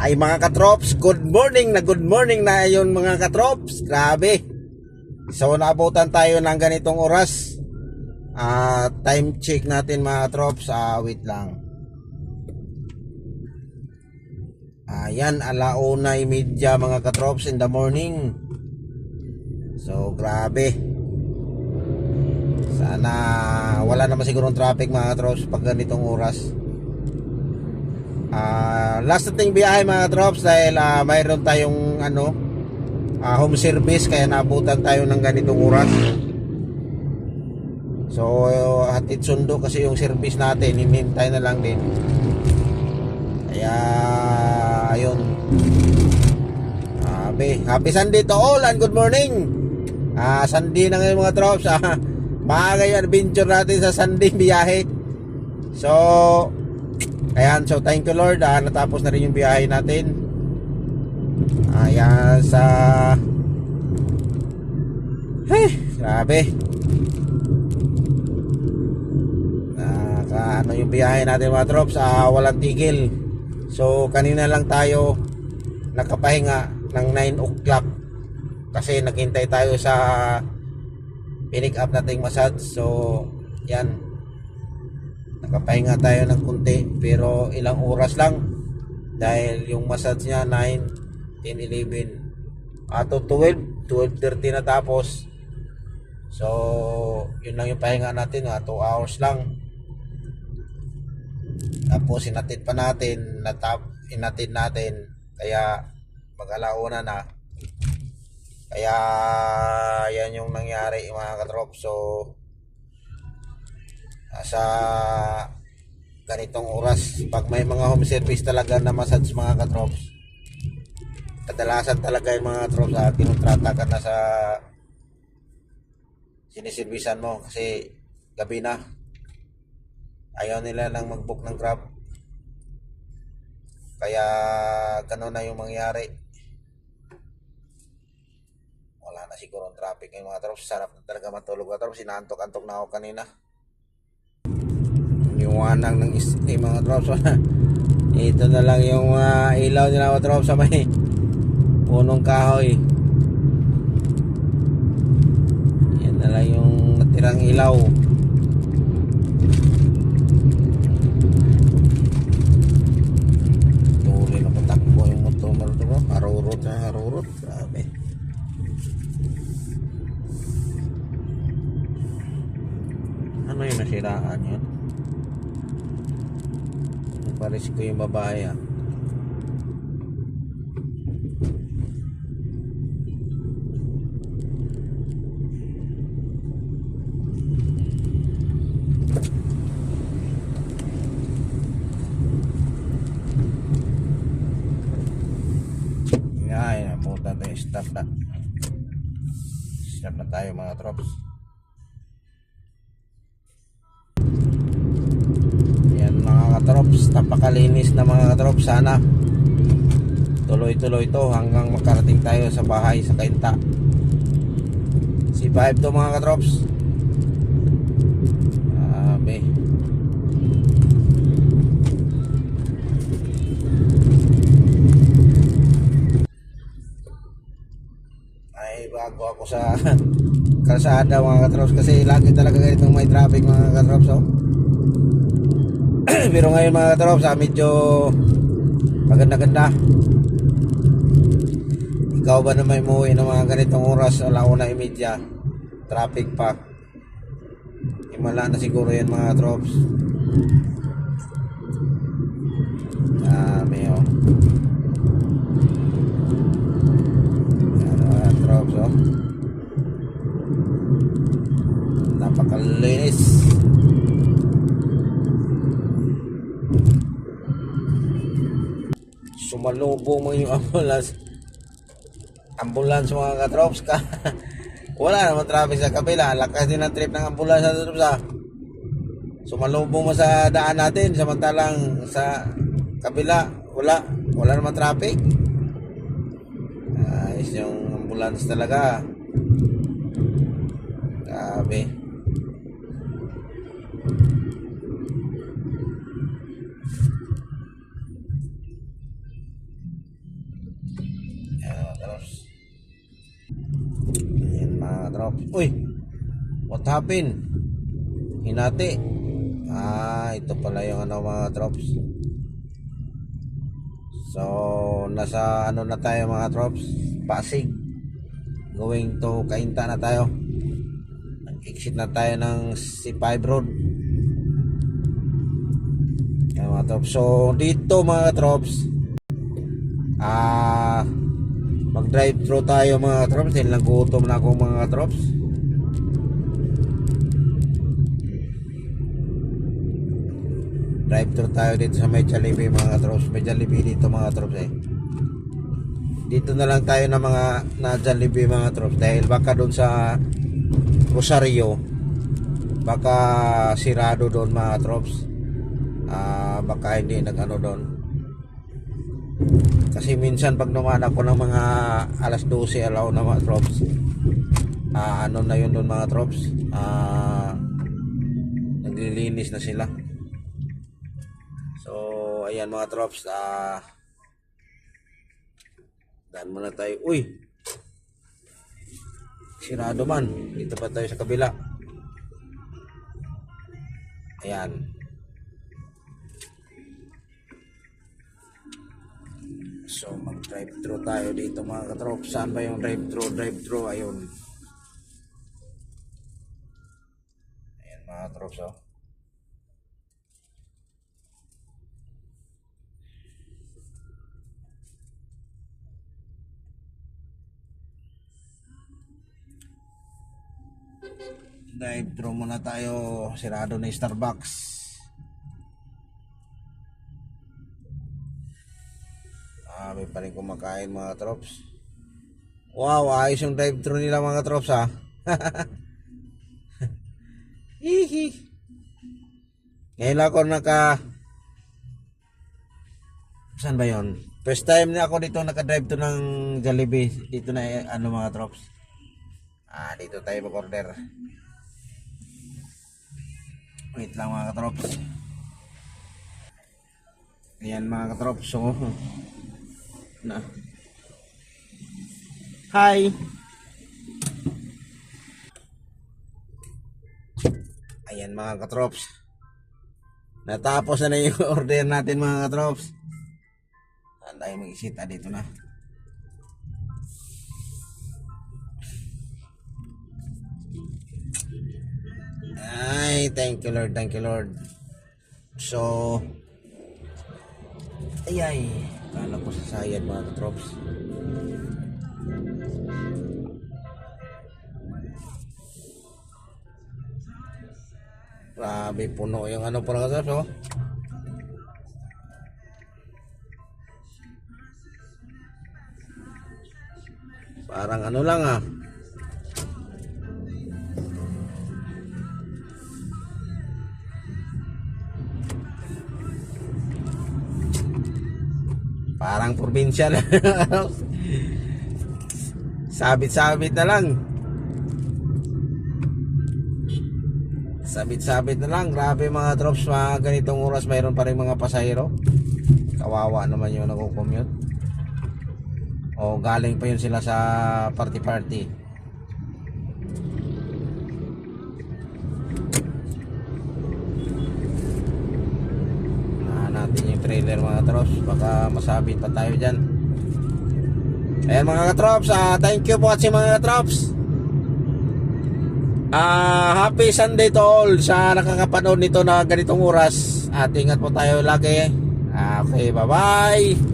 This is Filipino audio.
Ay mga katrops, good morning na good morning na yun mga katrops. Grabe. So naabutan tayo ng ganitong oras. Ah, time check natin mga katrops. Ah, wait lang. Ayan, alauna media mga katrops in the morning. So grabe. Sana wala naman sigurong traffic mga katrops pag ganitong oras. Ah, last nating biyahe mga drops dahil ah, mayroon tayong ano ah, home service kaya naabutan tayo ng ganitong oras. So hatid sundo kasi yung service natin, hinintay na lang din. Kaya ayun. Happy, happy Sunday to all and good morning. Ah, Sunday na ngayon mga drops. Ah, maaga adventure natin sa Sunday biyahe. So, Ayan, so thank you Lord. Ah, natapos na rin yung biyahe natin. Ayan sa Hey, grabe. Naka ano yung biyahe natin mga trops, ah, walang tigil. So kanina lang tayo nakapahinga ng 9 o'clock kasi naghintay tayo sa pinick up nating massage. So yan, nakapahinga tayo ng kunti pero ilang oras lang. Dahil yung massage niya 9, 10, 11 ato 12, 12.30 na tapos. So yun lang yung pahinga natin. 2 hours lang. Tapos inatid pa natin. Natap, inatid natin. Kaya mag-alauna na. Kaya yan yung nangyari mga katrop. So sa ganitong oras. Pag may mga home service talaga na massage mga katrops kadalasan talaga yung mga katrops ha, kinontrata ka na sa siniservisan mo kasi gabi na. Ayaw nila lang mag-book ng grab. Kaya ganun na yung mangyari. Wala na siguro ang traffic ngayon mga katrops sarap na talaga matulog mga katrops sinantok-antok na ako kanina liwanag ng is- eh, mga drops ito na lang yung mga ilaw nila mga drops sa may punong kahoy. Yan na lang yung natirang ilaw. Tuloy na patakbo yung motor mo bro harurot na harurot. Grabe. Ano yung nasiraan yun Paris ko yung babae ah. Ngayon, napunta tayo stop na. Stop na tayo mga trops. Napakalinis na mga katrops. Sana tuloy-tuloy to hanggang makarating tayo sa bahay sa Kainta. C5 to mga katrops. Grabe. Ay, bago ako sa kalsada mga katrops kasi lagi talaga ganitong may traffic mga katrops oh. Pero ngayon mga katrops ah, medyo maganda-ganda. Ikaw ba na may umuwi ng mga ganitong oras alauna imedya traffic pa? Himala na siguro yan mga katrops dami oh yan mga katrops oh napakalinis sumalubong mo yung ambulance. Ambulance mga katrops ka. Wala naman traffic sa kabila. Lakas din ang trip ng ambulance sa katrops ha sumalubong mo sa daan natin. Samantalang sa kabila wala. Wala naman traffic. Ayos yung ambulance talaga. Grabe Katrops. Uy! What happened? Hinati. Ah, ito pala yung ano mga katrops. So, nasa ano na tayo mga katrops? Pasig. Going to Kainta na tayo. Exit na tayo ng C5 Road. Ayan mga trops. So, dito mga trops, ah, mag-drive thru tayo mga trops. Dahil nagutom na ako mga trops. Drive thru tayo dito sa may Jollibee mga trops. May Jollibee dito mga trops eh. Dito na lang tayo na mga na Jollibee mga trops. Dahil baka doon sa Rosario, baka sirado doon mga trops ah baka hindi nagano doon kasi minsan pag naman ako ng mga alas 12 alaw na mga trops ah ano na yun doon mga trops ah naglilinis na sila. So ayan mga trops ah daan muna tayo. Uy! Sirado man. Dito pa tayo sa kabila. Ayan So mag-drive thru tayo dito mga katrop. Saan ba yung drive thru? Drive thru ayun. Ayan mga katrop so. Drive thru muna tayo. Sirado na Starbucks. Marami pa rin kumakain mga trops. Wow, ayos yung drive-thru nila mga trops ha. Hihi. Ngayon lang ako naka... Saan ba yon? First time na ako dito naka-drive to ng Jollibee. Dito na eh, ano mga trops. Ah, dito tayo mag-order. Wait lang mga katrops. Ayan mga katrops. So, na. Hi. Ayan mga katrops. Natapos na na yung order natin mga katrops. Saan tayo mag-isita dito na. Ay, thank you Lord, thank you Lord. So, ay ay, kala ko sa sayad mga katrops. Grabe, puno yung ano pala katrops, oh. Parang ano lang ah. Parang probinsya na. Sabit-sabit na lang. Sabit-sabit na lang. Grabe mga drops, mga ganitong oras mayroon pa rin mga pasahero. Kawawa naman yung nagko-commute. O galing pa yun sila sa party-party. Natin yung trailer mga katrops baka masabit pa tayo dyan. Ayan mga katrops ah, thank you po watching mga katrops ah, happy Sunday to all sa nakakapanood nito na ganitong oras. At ingat po tayo lagi. Okay bye bye